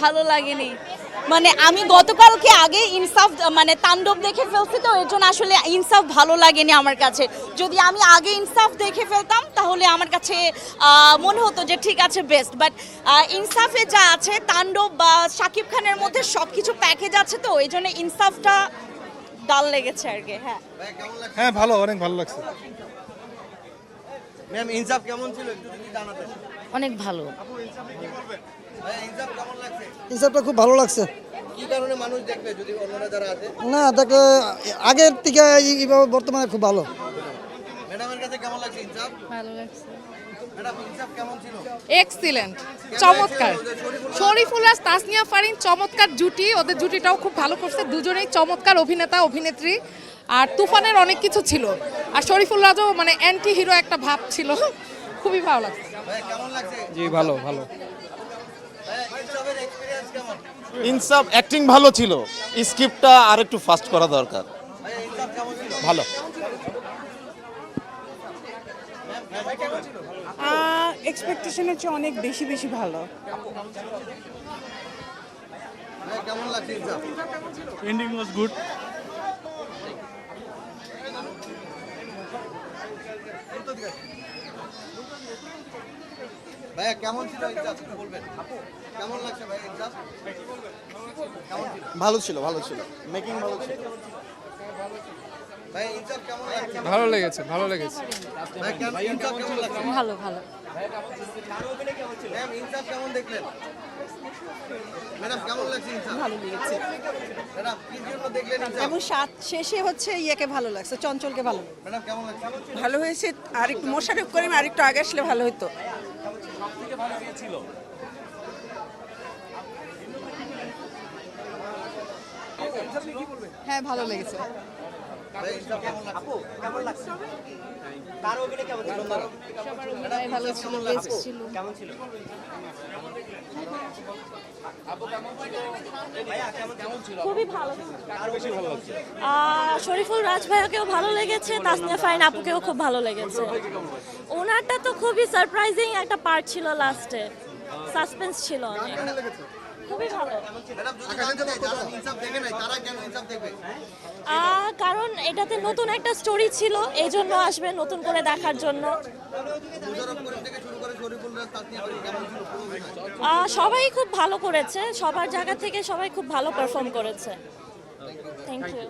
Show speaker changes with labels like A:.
A: ভালো লাগেনি। মানে আমি গতকালকে আগে ইনসাফ মানে তাণ্ডব দেখে ফেলছি তো এর জন্য আসলে ইনসাফ ভালো লাগেনি আমার কাছে। যদি আমি আগে ইনসাফ দেখে ফেলতাম তাহলে আমার কাছে মনে হতো যে ঠিক আছে বেস্ট বাট ইনসাফে যা আছে তাণ্ডব বা শাকিব খানের মধ্যে সব কিছু প্যাকেজ আছে তো এই জন্য ইনসাফটা ডাল লেগেছে আর কি হ্যাঁ।
B: ভাই কেমন লাগছে?
C: হ্যাঁ ভালো অনেক ভালো লাগছে।
B: ম্যাম ইনসাফ কেমন ছিল? একটু যদি জানাতেন।
A: অনেক ভালো।
B: ভাই ইনসাফ কেমন লাগছে?
D: হিসাবটা খুব ভালো লাগছে।
B: কি কারণে মানুষ দেখবে যদি অন্যরা যারা আছে?
D: না তাকে আগের থেকে এইভাবে বর্তমানে খুব ভালো।
B: ম্যাডামের কাছে কেমন লাগছে ইনসাফ?
E: ভালো লাগছে।
B: ম্যাডাম ইনসাফ কেমন ছিল?
E: এক্সিলেন্ট চমৎকার। শরীফুল তাসনিয়া ফারিন চমৎকার জুটি। ওদের জুটিটাও খুব ভালো করছে। দুজনেই চমৎকার অভিনেতা অভিনেত্রী। আর তুফানের অনেক কিছু ছিল। আর শরীফুল রাজও মানে অ্যান্টি হিরো একটা ভাব ছিল। খুবই ভালো লাগছে।
B: ভাই কেমন লাগছে?
C: জি ভালো ভালো।
B: ভাই ইনসাফের এক্সপিরিয়েন্স কেমন?
F: ইনসাফ অ্যাক্টিং ভালো ছিল। স্ক্রিপ্টটা আর একটু ফাস্ট করা দরকার।
B: ভাই ইনসাফ কেমন ছিল?
F: ভালো।
G: এক্সপেকটেশনের চেয়ে অনেক বেশি বেশি ভালো।
B: ভাই কেমন
C: এন্ডিং ওয়াজ গুড
B: ভাইয়া কেমন ছিল বলবেন। কেমন লাগছে ভাই কেমন ছিল?
F: ভালো ছিল ভালো ছিল। মেকিং ভালো ছিল।
C: ভালো লেগেছে ভালো লেগেছে।
A: ভালো ভালো।
B: ম্যাম ইনসাফ কেমন দেখলেন? ম্যাডাম কেমন লাগছে ইনসাফ
G: ভালো লেগেছে।
B: ম্যাডাম কি জন্য দেখলেন ইনসাফ
G: এবং সাত শেষে হচ্ছে ইয়েকে ভালো লাগছে চঞ্চলকে ভালো
B: ম্যাডাম কেমন লাগছে?
G: ভালো হয়েছে আর একটু মোশারফ করিম আর একটু আগে আসলে ভালো হতো
E: হ্যাঁ ভালো লেগেছে।
B: ভাই ইনসাফ কেমন লাগছে? আপু কেমন লাগছে? তার অভিনয় কেমন ছিল?
A: ভালো ছিল বেস্ট ছিল। খুবই ভালো। শরীফুল রাজ ভাইয়াকেও ভালো লেগেছে তাসনিয়া ফাইন আপুকেও খুব ভালো লেগেছে। ওনারটা তো খুবই সারপ্রাইজিং একটা পার্ট ছিল লাস্টে সাসপেন্স ছিল অনেক। খুবই ভালো। এটাতে নতুন একটা স্টোরি ছিল এই জন্য আসবে নতুন করে দেখার জন্য। সবাই খুব ভালো করেছে, সবার জায়গা থেকে সবাই খুব ভালো পারফর্ম করেছে। Thank you